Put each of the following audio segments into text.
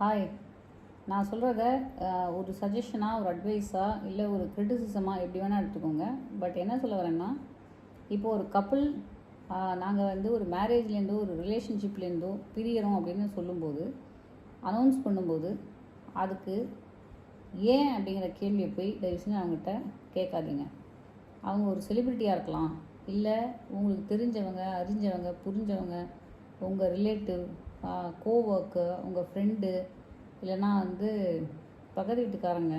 Hi நான் சொல்கிறத ஒரு சஜஷனாக ஒரு அட்வைஸாக இல்லை ஒரு க்ரிட்டிசிசமாக எப்படி வேணால் எடுத்துக்கோங்க. பட் என்ன சொல்ல வரேன்னா இப்போ ஒரு கப்புள் நாங்கள் வந்து ஒரு மேரேஜ்லேருந்தோ ஒரு ரிலேஷன்ஷிப்லேருந்தோ பிரியறோம் அப்படின்னு சொல்லும்போது அனௌன்ஸ் பண்ணும்போது அதுக்கு ஏன் அப்படிங்கிற கேள்வியை போய் தயவு செஞ்சு அவங்ககிட்ட கேட்காதீங்க. அவங்க ஒரு செலிப்ரிட்டியாக இருக்கலாம். இல்லை உங்களுக்கு தெரிஞ்சவங்க அறிஞ்சவங்க புரிஞ்சவங்க உங்கள் ரிலேட்டிவ் கோஒர்க்கு உங்கள் ஃப்ரெண்டு இல்லைன்னா வந்து பக்கத்து வீட்டுக்காரங்க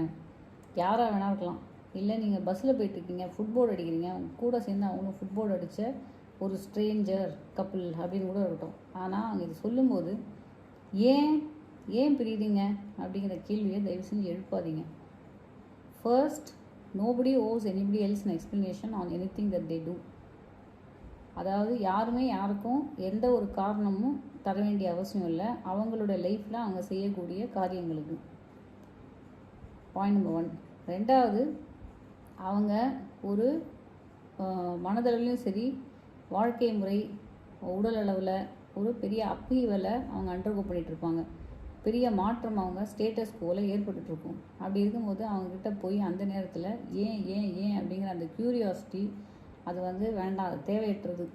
யாராக வேணா இருக்கலாம். இல்லை நீங்கள் பஸ்ஸில் போயிட்டுருக்கீங்க ஃபுட்போர்டு அடிக்கிறீங்க கூட சேர்ந்து அவங்களும் ஃபுட்போர்டு அடித்த ஒரு ஸ்ட்ரேஞ்சர் கப்புள் அப்படின்னு கூட இருக்கட்டும். ஆனால் அவங்க இது சொல்லும்போது ஏன் ஏன் பிரியுதீங்க அப்படிங்கிற கேள்வியை தயவு செஞ்சு எழுப்பாதீங்க. First nobody owes anybody else explanation on anything that they do அதாவது யாருமே யாருக்கும் எந்த ஒரு காரணமும் தர வேண்டிய அவசியம் இல்லை. அவங்களோட லைஃப்பில் அவங்க செய்யக்கூடிய காரியங்களுக்கு. பாயிண்ட் நம்பர் ஒன் ரெண்டாவது அவங்க ஒரு மனதளவுலையும் சரி வாழ்க்கை முறை உடல் அளவில் ஒரு பெரிய அப்பீவலை அவங்க அண்டர்கோ பண்ணிகிட்ருப்பாங்க இருப்பாங்க. பெரிய மாற்றம் அவங்க ஸ்டேட்டஸ் போல் ஏற்பட்டுட்டு இருக்கும். அப்படி இருக்கும்போது அவங்கக்கிட்ட போய் அந்த நேரத்தில் ஏன் ஏன் ஏன் அப்படிங்கிற அந்த க்யூரியாசிட்டி அது வந்து வேண்டாம் அது தேவையற்றது.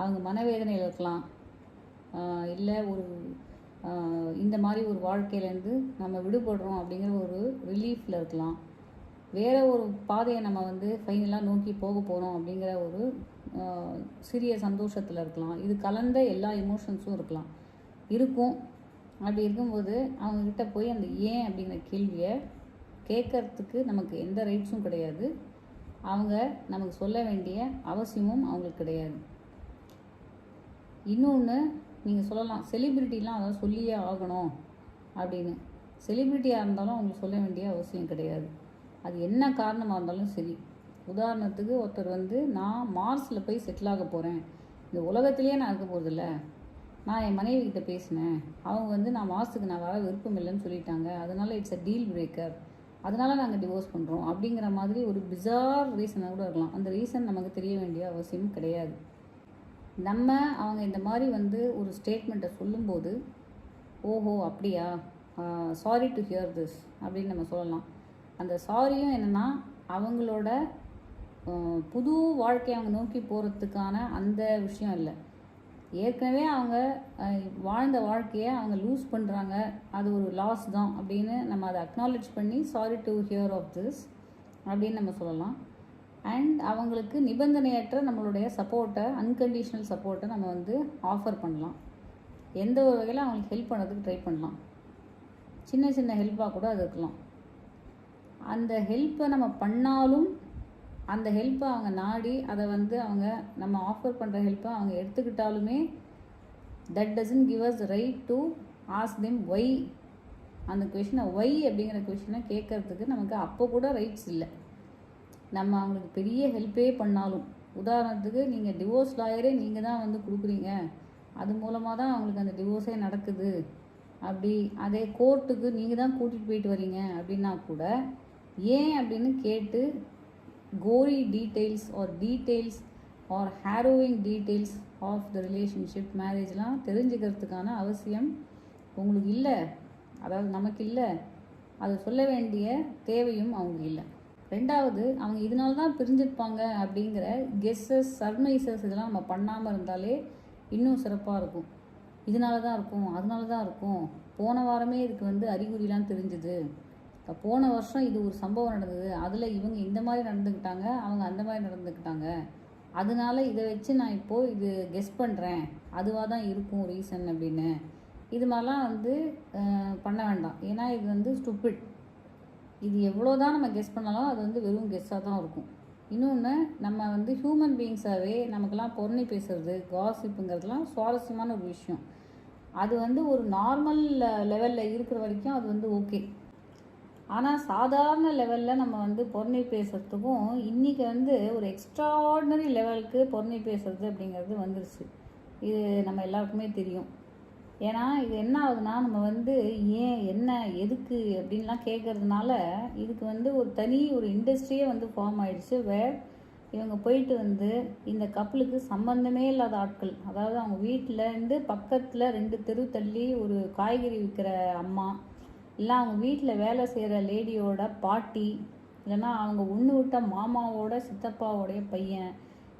அவங்க மனவேதனையில் இருக்கலாம். இல்லை ஒரு இந்த மாதிரி ஒரு வாழ்க்கையிலேருந்து நம்ம விடுபடுறோம் அப்படிங்கிற ஒரு ரிலீஃபில் இருக்கலாம். வேறு ஒரு பாதையை நம்ம வந்து ஃபைனலாக நோக்கி போக போகிறோம் அப்படிங்கிற ஒரு சிறிய சந்தோஷத்தில் இருக்கலாம். இது கலந்த எல்லா எமோஷன்ஸும் இருக்கலாம். இருக்கும். அப்படி இருக்கும்போது அவங்கக்கிட்ட போய் அந்த ஏன் அப்படிங்கிற கேள்வியை கேட்கறதுக்கு நமக்கு எந்த ரைட்ஸும் கிடையாது. அவங்க நமக்கு சொல்ல வேண்டிய அவசியமும் அவங்களுக்கு கிடையாது. இன்னொன்று நீங்கள் சொல்லலாம் செலிப்ரிட்டிலாம் அதெல்லாம் சொல்லியே ஆகணும் அப்படின்னு. செலிப்ரிட்டியாக இருந்தாலும் அவங்களுக்கு சொல்ல வேண்டிய அவசியம் கிடையாது. அது என்ன காரணமாக இருந்தாலும் சரி. உதாரணத்துக்கு ஒருத்தர் வந்து நான் மார்ஸில் போய் செட்டில் ஆக போகிறேன் இந்த உலகத்திலேயே நான் இருக்க போகிறதில்ல நான் என் மனைவி கிட்ட பேசினேன். அவங்க வந்து நான் மாதத்துக்கு நான் வர விருப்பம் இல்லைன்னு சொல்லிட்டாங்க. அதனால இட்ஸ் அ டீல் பிரேக்கர் அதனால் நாங்கள் டிவோர்ஸ் பண்ணுறோம் அப்படிங்கிற மாதிரி ஒரு பிசார் ரீசனாக கூட இருக்கலாம். அந்த ரீசன் நமக்கு தெரிய வேண்டிய அவசியம் கிடையாது. நம்ம அவங்க இந்த மாதிரி வந்து ஒரு ஸ்டேட்மெண்ட்டை சொல்லும்போது ஓஹோ அப்படியா? சாரி டு ஹியர் திஸ் அப்படின்னு நம்ம சொல்லலாம். அந்த சாரியும் என்னென்னா அவங்களோட புது வாழ்க்கையை அவங்க நோக்கி போகிறதுக்கான அந்த விஷயம் இல்லை. ஏற்கனவே அவங்க வாழ்ந்த வாழ்க்கையை அவங்க லூஸ் பண்ணுறாங்க அது ஒரு லாஸ் தான் அப்படின்னு நம்ம அதை அக்னாலேஜ் பண்ணி sorry to hear of this அப்படின்னு நம்ம சொல்லலாம். அண்ட் அவங்களுக்கு நிபந்தனையற்ற நம்மளுடைய சப்போர்ட்டை அன்கண்டிஷனல் சப்போர்ட்டை நம்ம வந்து ஆஃபர் பண்ணலாம். எந்த ஒரு வகையில் அவங்களுக்கு ஹெல்ப் பண்ணுறதுக்கு ட்ரை பண்ணலாம். சின்ன சின்ன ஹெல்ப்பாக கூட அது இருக்கலாம். அந்த ஹெல்ப்பை நம்ம பண்ணாலும் அந்த ஹெல்ப்பை அவங்க நாடி அதை வந்து அவங்க நம்ம ஆஃபர் பண்ணுற ஹெல்ப்பை அவங்க எடுத்துக்கிட்டாலுமே that doesn't give us right to ask them why அந்த கொஷினை ஒய் அப்படிங்கிற கொஷினை கேட்கறதுக்கு நமக்கு அப்போ கூட ரைட்ஸ் இல்லை. நம்ம அவங்களுக்கு பெரிய ஹெல்ப்பே பண்ணாலும். உதாரணத்துக்கு நீங்கள் டிவோர்ஸ் லாயரே நீங்கள் தான் வந்து கொடுக்குறீங்க. அது மூலமாக தான் அவங்களுக்கு அந்த டிவோர்ஸே நடக்குது. அப்படி அதே கோர்ட்டுக்கு நீங்கள் தான் கூட்டிகிட்டு போயிட்டு வரீங்க அப்படின்னா கூட ஏன் அப்படின்னு கேட்டு gory details or details or harrowing details of the relationship மேரேஜ்லாம் தெரிஞ்சுக்கிறதுக்கான அவசியம் உங்களுக்கு இல்லை. அதாவது நமக்கு இல்லை. அதை சொல்ல வேண்டிய தேவையும் அவங்க இல்லை. ரெண்டாவது அவங்க இதனால தான் பிரிஞ்சிருப்பாங்க அப்படிங்கிற கெஸ்ஸஸ் சர்மைசஸ் இதெல்லாம் நம்ம பண்ணாமல் இருந்தாலே இன்னும் சிறப்பாக இருக்கும். இதனால தான் இருக்கும் அதனால தான் இருக்கும். போன வாரமே இதுக்கு வந்து அறிகுறிலாம் தெரிஞ்சுது. போன வருஷம் இது ஒரு சம்பவம் நடந்தது. அதில் இவங்க இந்த மாதிரி நடந்துக்கிட்டாங்க அவங்க அந்த மாதிரி நடந்துக்கிட்டாங்க. அதனால இதை வச்சு நான் இப்போது இது கெஸ் பண்ணுறேன் அதுவாக தான் இருக்கும் ரீசன் அப்படின்னு. இது மாதிரிலாம் வந்து பண்ண வேண்டாம். ஏன்னா இது வந்து ஸ்டூபிட் இது எவ்வளோ தான் நம்ம கெஸ் பண்ணாலும் அது வந்து வெறும் கெஸ்ஸாக தான் இருக்கும். இன்னொன்று நம்ம வந்து ஹியூமன் பீயிங்ஸாகவே நமக்கெல்லாம் பொருணை பேசுறது காசிப்புங்கிறதுலாம் சுவாரஸ்யமான ஒரு விஷயம். அது வந்து ஒரு நார்மல் லெவலில் இருக்கிற வரைக்கும் அது வந்து ஓகே ஆனால் சாதாரண லெவலில் நம்ம வந்து பொருணை பேசுறதுக்கும் இன்றைக்கி வந்து ஒரு எக்ஸ்ட்ராடினரி லெவலுக்கு பொருணை பேசுறது அப்படிங்கிறது வந்துருச்சு. இது நம்ம எல்லாருக்குமே தெரியும். ஏன்னா இது என்ன ஆகுதுன்னா நம்ம வந்து ஏன் என்ன எதுக்கு அப்படின்லாம் கேட்கறதுனால இதுக்கு வந்து ஒரு தனி ஒரு இண்டஸ்ட்ரியே வந்து ஃபார்ம் ஆயிடுச்சு வேர் இவங்க போயிட்டு வந்து இந்த கப்பலுக்கு சம்பந்தமே இல்லாத ஆட்கள் அதாவது அவங்க வீட்டில் இருந்து பக்கத்தில் ரெண்டு தெரு தள்ளி ஒரு காய்கறி விற்கிற அம்மா இல்லை அவங்க வீட்டில் வேலை செய்கிற லேடியோட பாட்டி இல்லைன்னா அவங்க ஒன்று விட்ட மாமாவோட சித்தப்பாவோடைய பையன்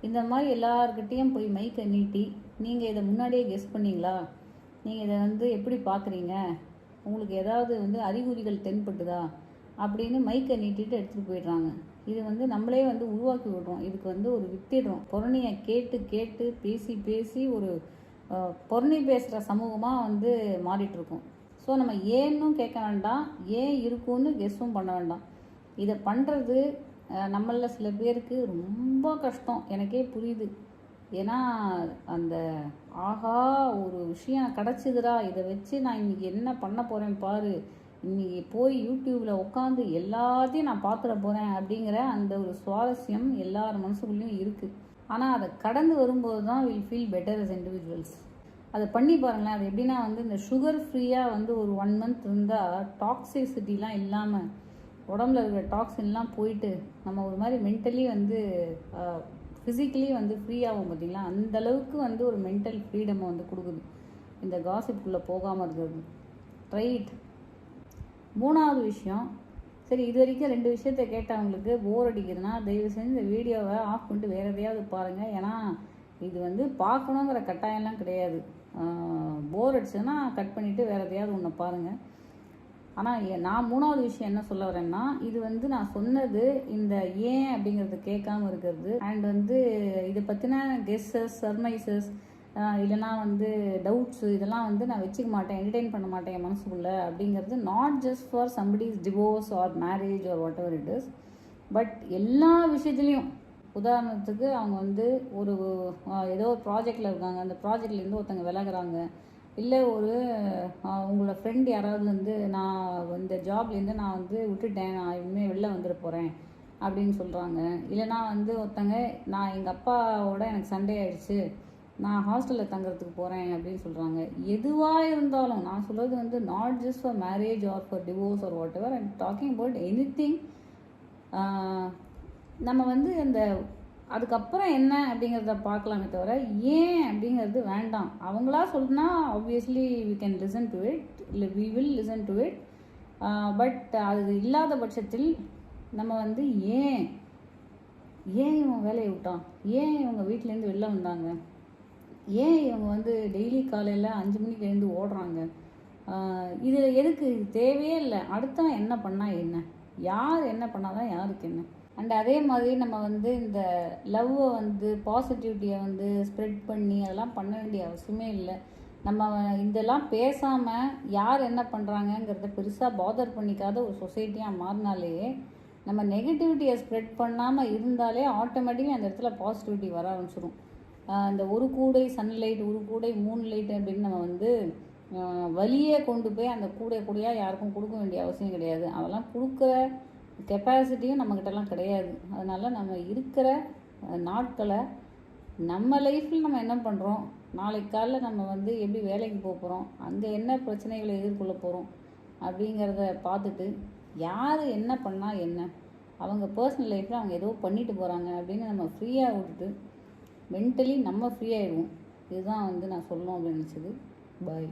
இந்த மாதிரி எல்லார்கிட்டேயும் போய் மைக்கை நீட்டி நீங்கள் இதை முன்னாடியே கெஸ் பண்ணீங்களா? நீங்கள் இதை வந்து எப்படி பார்க்குறீங்க உங்களுக்கு ஏதாவது வந்து அறிகுறிகள் தென்பட்டுதா? அப்படின்னு மைக்கை நீட்டிட்டு எடுத்துகிட்டு போயிடுறாங்க. இது வந்து நம்மளே வந்து உருவாக்கி விடுறோம். இதுக்கு வந்து ஒரு வித்திடுறோம். பொருணியை கேட்டு கேட்டு பேசி பேசி ஒரு அஹ், பொருணி பேசுகிற சமூகமாக வந்து மாறிட்டுருக்கோம். ஸோ நம்ம ஏன்னும் கேட்க வேண்டாம். ஏன் இருக்குன்னு கெஸ்ஸும் பண்ண வேண்டாம். இதை பண்ணுறது நம்மளில் சில பேருக்கு ரொம்ப கஷ்டம். எனக்கே புரியுது. ஏன்னா அந்த ஆஹா ஒரு விஷயம் கிடச்சிதுடா இதை வச்சு நான் இன்னைக்கு என்ன பண்ண போகிறேன் பாரு. இன்னைக்கு போய் யூடியூப்பில் உட்காந்து எல்லாத்தையும் நான் பார்த்துட போகிறேன் அப்படிங்கிற அந்த ஒரு சுவாரஸ்யம் எல்லார் மனசுக்குள்ளேயும் இருக்குது ஆனால் அதை கடந்து வரும்போது தான் will feel better as individuals அதை பண்ணி பாருங்களேன். அது எப்படின்னா வந்து இந்த சுகர் ஃப்ரீயாக வந்து ஒரு ஒன் மந்த் இருந்தால் டாக்ஸிசிட்டிலாம் இல்லாமல் உடம்புல இருக்கிற டாக்ஸின்லாம் போயிட்டு நம்ம ஒரு மாதிரி மென்டலி வந்து ஃபிசிக்கலி வந்து ஃப்ரீயாகவும் பார்த்தீங்களா அந்த அளவுக்கு வந்து ஒரு மென்டல் ஃப்ரீடமை வந்து கொடுக்குது. இந்த காசிப்புக்குள்ளே போகாமல் இருக்கிறது. ரைட் மூணாவது விஷயம் சரி இது வரைக்கும் ரெண்டு விஷயத்த கேட்டவங்களுக்கு போர் அடிக்குதுன்னா தயவு செஞ்சு இந்த வீடியோவை ஆஃப் பண்ணிட்டு வேறு எதையாவது பாருங்கள் ஏன்னா இது வந்து பார்க்கணுங்கிற கட்டாயம்லாம் கிடையாது. போர் அடிச்சதுன்னா கட் பண்ணிவிட்டு வேறு எதையாவது ஒன்று பாருங்கள் ஆனால் நான் மூணாவது விஷயம் என்ன சொல்ல வரேன்னா இது வந்து நான் சொன்னது இந்த ஏன் அப்படிங்கிறது கேட்காம இருக்கிறது. அண்ட் வந்து இதை பற்றின கெஸ்ஸஸ் சர்மைசஸ் இல்லைனா வந்து டவுட்ஸு இதெல்லாம் வந்து நான் வச்சுக்க மாட்டேன் என்டர்டெயின் பண்ண மாட்டேன் என் மனசுக்குள்ளே அப்படிங்கிறது not just for somebody's divorce or marriage or whatever it is but எல்லா விஷயத்துலையும். உதாரணத்துக்கு அவங்க வந்து ஒரு ஏதோ ஒரு ப்ராஜெக்டில் இருக்காங்க. அந்த ப்ராஜெக்ட்லேருந்து ஒருத்தங்க விலகுறாங்க. இல்லை ஒரு உங்களோட ஃப்ரெண்ட் யாராவது வந்து நான் இந்த ஜாப்லேருந்து நான் வந்து விட்டுட்டேன் நான் இனிமேல் வெளில வந்துட போகிறேன் அப்படின்னு சொல்கிறாங்க இல்லைனா வந்து ஒருத்தங்க நான் எங்கள் அப்பாவோட எனக்கு சண்டே ஆயிடுச்சு நான் ஹாஸ்டலில் தங்குறதுக்கு போகிறேன் அப்படின்னு சொல்கிறாங்க எதுவாக இருந்தாலும் நான் சொல்கிறது வந்து not just for marriage or for divorce or whatever and talking about anything நம்ம வந்து அந்த அதுக்கப்புறம் என்ன அப்படிங்கிறத பார்க்கலாமே தவிர ஏன் அப்படிங்கிறது வேண்டாம். அவங்களா சொல்லுனா obviously we can listen to it இல்லை we will listen to it but அது இல்லாத பட்சத்தில் நம்ம வந்து ஏன் ஏன் இவன் வேலையை விட்டான்? ஏன் இவங்க வீட்டிலேருந்து வெளில வந்தாங்க? ஏன் இவங்க வந்து டெய்லி காலையில் அஞ்சு மணிக்கு எழுந்து ஓடுறாங்க? இதில் எதுக்கு? தேவையே இல்லை. அடுத்தவன் என்ன பண்ணால் என்ன? யார் என்ன பண்ணாதான் யாருக்கு என்ன? அண்ட் அதே மாதிரி நம்ம வந்து இந்த லவ்வை வந்து பாசிட்டிவிட்டியை வந்து ஸ்ப்ரெட் பண்ணி அதெல்லாம் பண்ண வேண்டிய அவசியமே இல்லை. நம்ம இதெல்லாம் பேசாமல் யார் என்ன பண்ணுறாங்கங்கிறத பெருசாக பாதர் பண்ணிக்காத ஒரு சொசைட்டியாக மாறினாலே நம்ம நெகட்டிவிட்டியை ஸ்ப்ரெட் பண்ணாமல் இருந்தாலே ஆட்டோமேட்டிக்காக அந்த இடத்துல பாசிட்டிவிட்டி வர ஆரம்பிச்சிடும் இந்த ஒரு கூடை சன்லைட் ஒரு கூடை மூணு லைட் அப்படின்னு நம்ம வந்து வலியே கொண்டு போய் அந்த கூடை கூடையாக யாருக்கும் கொடுக்க வேண்டிய அவசியம் கிடையாது. அதெல்லாம் கொடுக்குற கெப்பாசிட்டியும் நம்மக்கிட்டலாம் கிடையாது. அதனால் நம்ம இருக்கிற நாட்களை நம்ம லைஃப்பில் நம்ம என்ன பண்ணுறோம் நாளைக்கு காலைல நம்ம வந்து எப்படி வேலைக்கு போக போகிறோம் அங்கே என்ன பிரச்சனைகளை எதிர்கொள்ள போகிறோம் அப்படிங்கிறத பார்த்துட்டு யார் என்ன பண்ணால் என்ன? அவங்க பர்சனல் லைஃப்பில் அவங்க ஏதோ பண்ணிட்டு போகிறாங்க அப்படின்னு நம்ம ஃப்ரீயாக விட்டுட்டு மென்டலி நம்ம ஃப்ரீயாகிடுவோம் இதுதான் வந்து நான் சொல்லணும் அப்படின்னு நினச்சது. பாய்